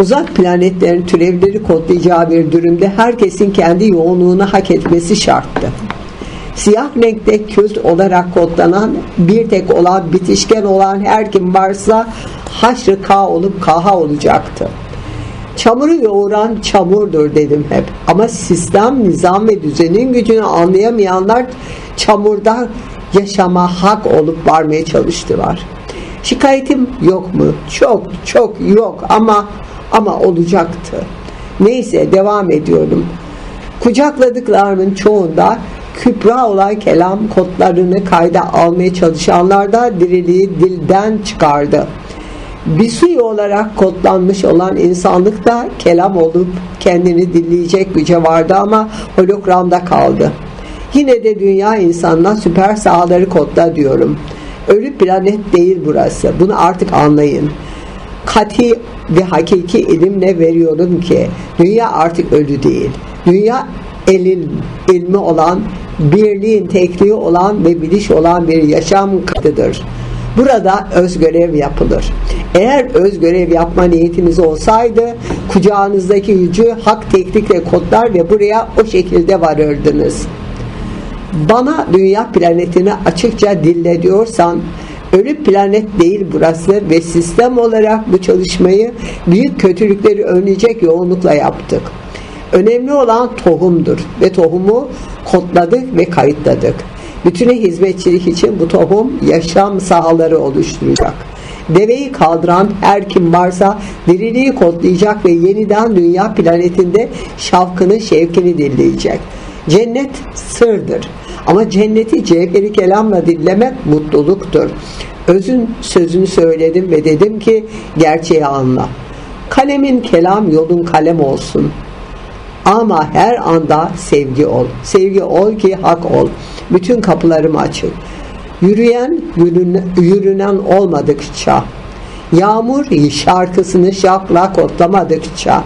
Uzak planetlerin türevleri kodlayacağı bir durumda herkesin kendi yoğunluğunu hak etmesi şarttı. Siyah renkte kült olarak kodlanan bir tek olan bitişken olan her kim varsa haşrı K olup kaha olacaktı. Çamuru yoğuran çamurdur dedim hep. Ama sistem, nizam ve düzenin gücünü anlayamayanlar çamurda yaşama hak olup varmaya çalıştılar. Şikayetim yok mu? Çok çok yok ama ama olacaktı. Neyse devam ediyorum. Kucakladıklarımın çoğunda kübra olan kelam kodlarını kayda almaya çalışanlar da diriliği dilden çıkardı. Bir suyu olarak kodlanmış olan insanlık da kelam olup kendini dilleyecek güce vardı ama hologramda kaldı. Yine de dünya insanına süper sahaları kodla diyorum. Ölü planet değil burası. Bunu artık anlayın. Kati ve hakiki ilimle veriyorum ki dünya artık ölü değil. Dünya elin, ilmi olan, birliğin tekliği olan ve biliş olan bir yaşam katıdır. Burada öz görev yapılır. Eğer öz görev yapma niyetiniz olsaydı kucağınızdaki gücü hak teknikle kodlar ve buraya o şekilde varırdınız. Bana dünya planetini açıkça dille diyorsan ölü planet değil burası ve sistem olarak bu çalışmayı büyük kötülükleri önleyecek yoğunlukla yaptık. Önemli olan tohumdur ve tohumu kodladık ve kayıtladık. Bütüne hizmetçilik için bu tohum yaşam sahaları oluşturacak. Deveyi kaldıran her kim varsa diriliği kodlayacak ve yeniden dünya planetinde şavkını şevkini dinleyecek. Cennet sırdır. Ama cenneti cevheri kelamla dinlemek mutluluktur. Özün sözünü söyledim ve dedim ki gerçeği anla. Kalemin kelam yolun kalem olsun. Ama her anda sevgi ol. Sevgi ol ki hak ol. Bütün kapılarım açık. Yürüyen, yürünen, olmadıkça, yağmur şarkısını şakla kodlamadıkça,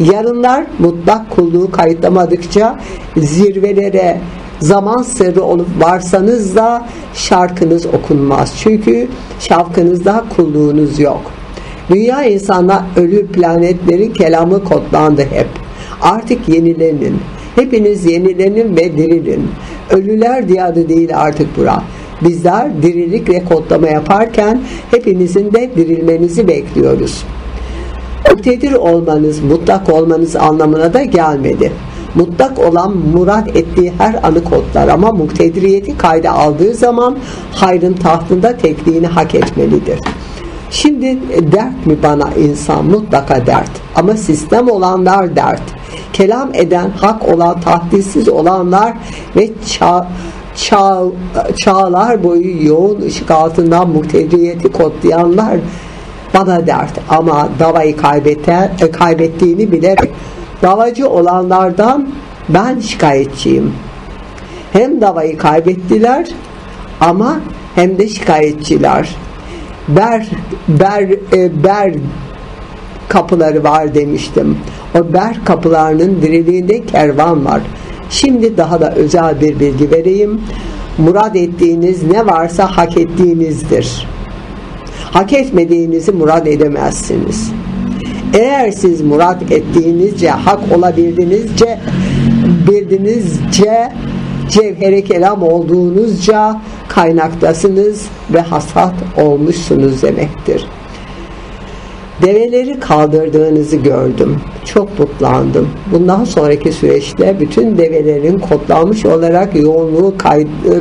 yarınlar mutlak kulluğu kayıtlamadıkça, zirvelere zaman sırrı olup varsanız da şarkınız okunmaz. Çünkü şavkınızda kulluğunuz yok. Dünya insana ölü planetlerin kelamı kodlandı hep. Artık yenilenin. Hepiniz yenilenin ve dirilin. Ölüler diyarı değil artık bura. Bizler dirilik ve kodlama yaparken hepinizin de dirilmenizi bekliyoruz. Muktedir olmanız, mutlak olmanız anlamına da gelmedi. Mutlak olan murat ettiği her anı kodlar ama muktediriyeti kayda aldığı zaman hayrın tahtında tekliğini hak etmelidir. Şimdi dert mi bana insan mutlaka dert ama sistem olanlar dert. Kelam eden hak olan tahdilsiz olanlar ve çağ, çağ, çağlar boyu yoğun ışık altından muktediriyeti kodlayanlar bana dert ama davayı kaybeten, kaybettiğini bilerek davacı olanlardan ben şikayetçiyim. Hem davayı kaybettiler ama hem de şikayetçiler. Ber ber e, ber kapıları var demiştim. O ber kapılarının diriliğinde kervan var. Şimdi daha da özel bir bilgi vereyim. Murad ettiğiniz ne varsa hak ettiğinizdir. Hak etmediğinizi murad edemezsiniz. Eğer siz murad ettiğinizce, hak olabildiğinizce, bildinizce, cevhere kelam olduğunuzca kaynaktasınız ve hasat olmuşsunuz demektir. Develeri kaldırdığınızı gördüm. Çok mutlandım. Bundan sonraki süreçte bütün develerin kodlanmış olarak yoğunluğu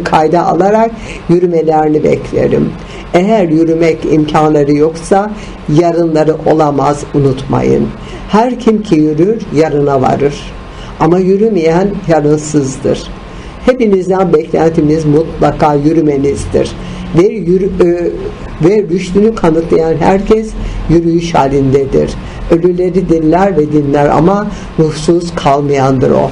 kayda alarak yürümelerini beklerim. Eğer yürümek imkanları yoksa yarınları olamaz unutmayın. Her kim ki yürür yarına varır. Ama yürümeyen yarınsızdır. Hepinizden beklentimiz mutlaka yürümenizdir. Ve, yürü, e, ve rüştünü kanıtlayan herkes yürüyüş halindedir. Ölüleri dinler ve dinler ama ruhsuz kalmayandır o.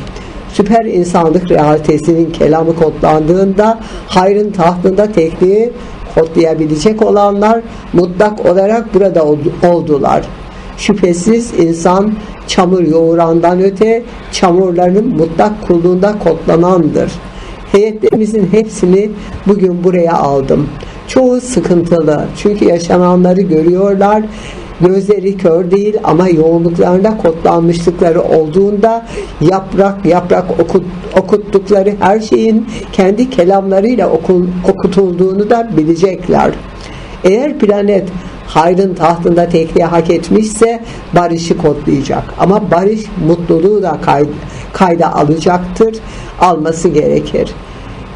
Süper insanlık realitesinin kelamı kodlandığında hayrın tahtında tekniği kodlayabilecek olanlar mutlak olarak burada oldular. Şüphesiz insan çamur yoğurandan öte çamurların mutlak kulluğunda kodlanandır. Heyetlerimizin hepsini bugün buraya aldım. Çoğu sıkıntılı çünkü yaşananları görüyorlar Gözleri kör değil ama yoğunluklarında kodlanmışlıkları olduğunda yaprak yaprak okut, okuttukları her şeyin kendi kelamlarıyla okul, okutulduğunu da bilecekler. Eğer planet hayrın tahtında tekliğe hak etmişse barışı kodlayacak. Ama barış mutluluğu da kay, kayda alacaktır. Alması gerekir.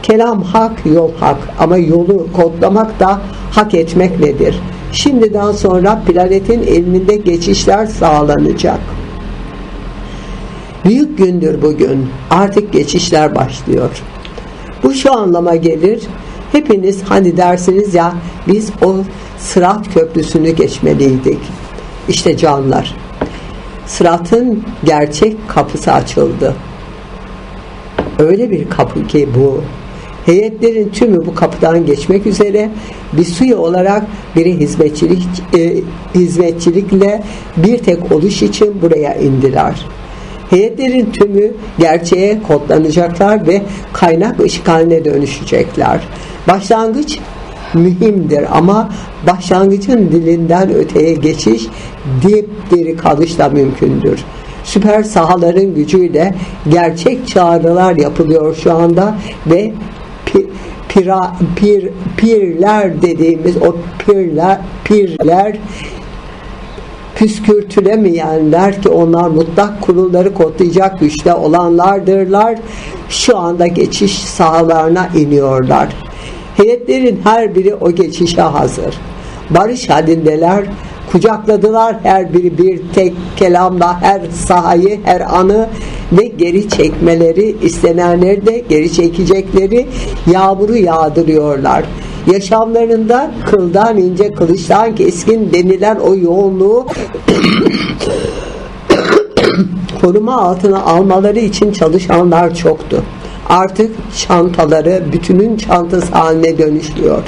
Kelam hak, yol hak ama yolu kodlamak da hak etmek nedir? Şimdiden sonra planetin elinde geçişler sağlanacak. Büyük gündür bugün. Artık geçişler başlıyor. Bu şu anlama gelir. Hepiniz hani dersiniz ya biz o Sırat Köprüsü'nü geçmeliydik. İşte canlar. Sırat'ın gerçek kapısı açıldı. Öyle bir kapı ki bu. Heyetlerin tümü bu kapıdan geçmek üzere bir suyu olarak biri hizmetçilik e, hizmetçilikle bir tek oluş için buraya indiler. Heyetlerin tümü gerçeğe kodlanacaklar ve kaynak ışık haline dönüşecekler. Başlangıç mühimdir ama başlangıcın dilinden öteye geçiş dipdiri kalışla mümkündür. Süper sahaların gücüyle gerçek çağrılar yapılıyor şu anda ve pi, pir, pirler dediğimiz o pirler, pirler püskürtülemeyenler ki onlar mutlak kurulları kodlayacak güçte olanlardırlar. Şu anda geçiş sahalarına iniyorlar. Heyetlerin her biri o geçişe hazır. Barış halindeler, kucakladılar her biri bir tek kelamla her sahayı, her anı ve geri çekmeleri, istenenleri de geri çekecekleri yağmuru yağdırıyorlar. Yaşamlarında kıldan ince, kılıçtan keskin denilen o yoğunluğu koruma altına almaları için çalışanlar çoktu. Artık çantaları bütünün çantası haline dönüşüyor.